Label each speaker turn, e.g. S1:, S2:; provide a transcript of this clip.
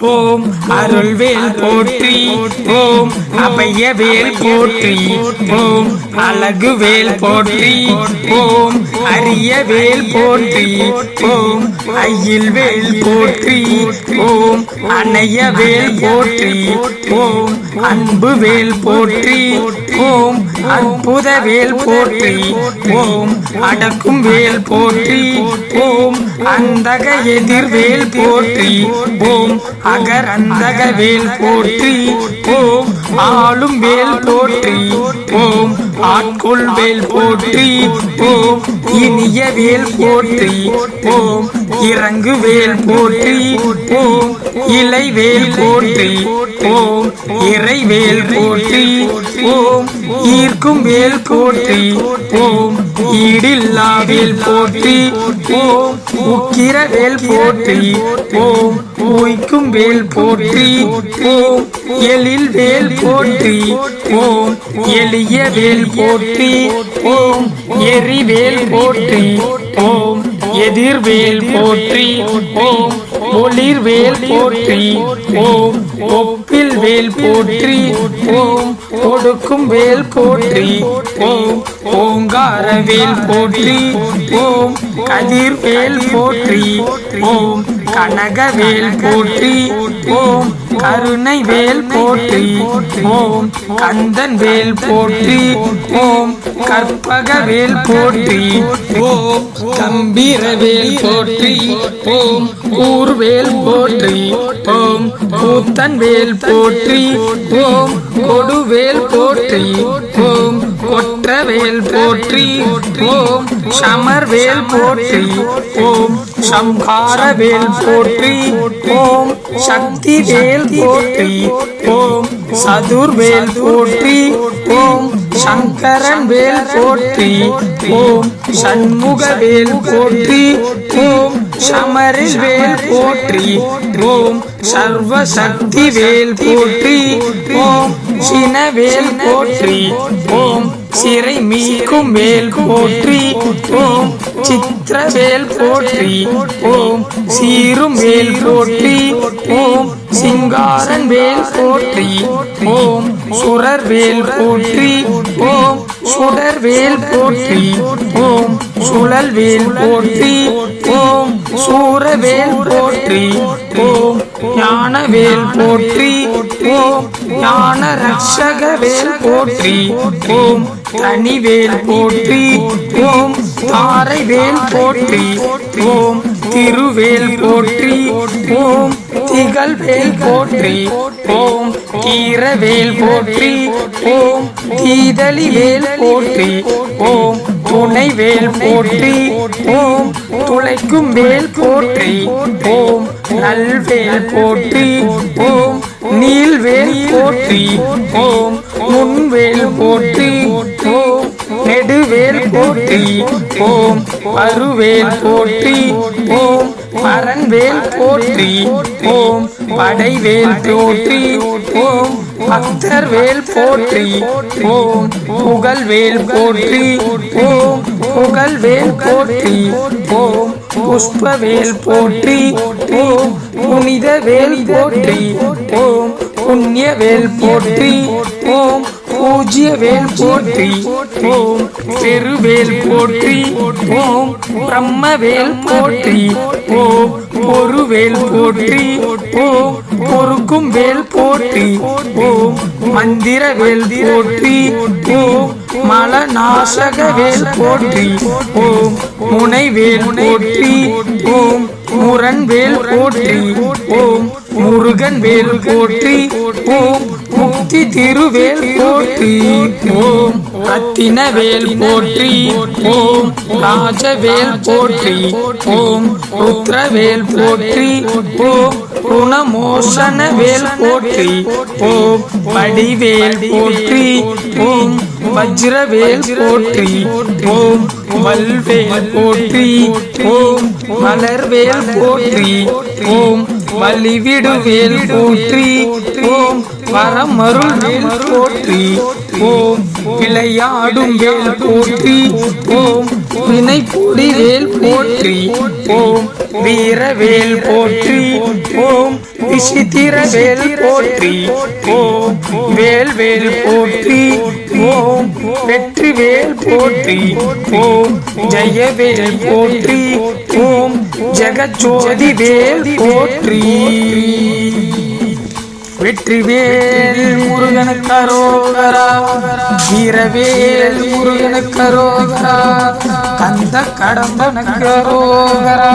S1: ஓம் அருள்வேல் போற்றி. ஓம் அபயவேல் போற்றி. ஓம் அழகு வேல் போற்றி ஓம் அரியவேல் போற்றி ஓம் ஐயில்வேல் போற்றி ஓம் அணையவேல் போற்றி ஓம் அன்புவேல் போற்றி ஓம் அற்புதவேல் போற்றி ஓம் அடக்கும் வேல் போற்றி ஓம் அந்தக எதிர்வேல் போற்றி ஓம் அகர் அந்தக வேல் போற்றி ஓம் ஆளும் வேல் போற்றி. ஓம் ஆட்கொள் வேல் போற்றி. ஓம் இனிய வேல் போற்றி. ஓம் இறங்கு வேல் போற்றி. ஓம் இலை வேல் போற்றி. ஓம் இறை வேல் போற்றி. ஓம் ஈர்க்கும் வேல் போற்றி. ஓம் ஈடில்லா வேல் போற்றி. ஓம் உக்கிர வேல் போற்றி. ஓம் உய்க்கும் வேல் போற்றி ஓம் எழில் வேல் போற்றி ஓம் எளிய வேல் போற்றி ஓம் எரிவேல் போற்றி ஓம் எதிர்வேல் போற்றி ஓம் ஒளிர்வேல் போற்றி ஓம் ஒப்பில் வேல் போற்றி ஓம் ஒடுக்கும் வேல் போற்றி ஓம் ஓங்கார வேல் போற்றி ஓம் கதிர்வேல் போற்றி ஓம் கனகவேல் போற்றி ஓம் கருணை வேல் போற்றி ஓம் கந்தன் வேல் போற்றி ஓம் கற்பக வேல் போற்றி. ஓம் கம்பீர வேல் போற்றி. ஓம் கூர்வேல் போற்றி. ஓம் கூத்தன் வேல் போற்றி. ஓம் கொடுவேல் போற்றி. ஓம் கொற்றவேல் போற்றி ஓம் சமர்வேல் போற்றி ஓம் சம்ஹாரவேல் போற்றி ஓம் சக்தி வேல் போற்றி ஓம் சதுர்வேல் போற்றி ஓம் சங்கரன் வேல் போற்றி ஓம் சண்முக வேல் போற்றி ஓம் சமரில் வேல் போற்றி ஓம் சர்வசக்தி வேல் போற்றி ஓம் சினவேல் போற்றி. ஓம் சிறை மீக்கும் வேல் போற்றி. ஓம் சித்திரவேல் போற்றி. ஓம் சீரும் வேல் போற்றி. ஓம் சிங்காரன் வேல் போற்றி. ஓம் சுரர் வேல் போற்றி. ஓம் சுடர் வேல் போற்றி. ஓம் சுழல் வேல் போற்றி. ஓம் சூரவேல் போற்றி. ஓம் ஞானவேல் போற்றி. ஓம் ஞான ரட்சக வேல் போற்றி. ஓம் தனிவேல் போற்றி. ஓம் தாரை வேல் போற்றி. ஓம் திருவேல் போற்றி. ஓம் திகழ் வேல் போற்றி. ஓம் கீரவேல் போற்றி. ஓம் தீதளி வேல் போற்றி. ஓம் துணை வேல் போற்றி. ஓம். துளைக்கும் வேல் போற்றி. ஓம். நல்வேல் போற்றி. ஓம். நீல்வேல் போற்றி. ஓம். முன்வேல் போற்றி. ஓம். நெடுவேல் போற்றி. ஓம். அருவேல் போற்றி. ஓம். பரன்வேல் போற்றி. ஓம் படைவேல் போற்றி ஓம் பக்தர் வேல் போற்றி. ஓம் புகழ்வேல் போற்றி. ஓம் புகழ்வேல் போற்றி. ஓம் புஷ்பவேல் போற்றி. ஓம் புனித வேல் போற்றி. ஓம் புண்ணியவேல் போற்றி. ஓம் பூஜ்ய வேல் போற்றி ஓம் பெருவேல் போற்றி ஓம் பிரம்மவேல் போற்றி ஓம் பொருவேல் போற்றி ஓம் பொறுக்கும் வேல் போற்றி ஓம் மந்திர வேல் போற்றி ஓம் மலநாசக வேல் போற்றி ஓம் முனைவேல் போற்றி ஓம் முரண்வேல் போற்றி ஓம் முருகன் வேல் போற்றி ஓம் முக்தி திருவேல் போற்றி ஓம் ரத்தினவேல் போற்றி ஓம் ராஜவேல் போற்றி ஓம் ருத்ரவேல் போற்றி ஓம் குணமோசன வேல் போற்றி ஓம் படிவேல் போற்றி ஓம் வஜ்ரவேல் போற்றி ஓம் வல்வேல் போற்றி ஓம் மலர்வேல் போற்றி ஓம் வலிவிடுவேல் போற்றி ஓம் வரமருள் வேல் போற்றி. ஓம் விளையாடும் வேல் போற்றி. ஓம் வினைப்பொடி வேல் போற்றி. ஓம் வீரவேல் போற்றி. ஓம் விசித்திர வேல் போற்றி. ஓம் வேல் வேல் போற்றி. ஓம் வெற்றி வேல் போற்றி. ஓம் ஜெயவேல் போற்றி. ஓம் ஜெகஜோதி வேல் போற்றி. வெற்றிவேல் முருகனுக்கு அரோகரா. வீரவேல் முருகனுக்கு அரோகரா. கந்த கடம்பனுக்கு அரோகரா.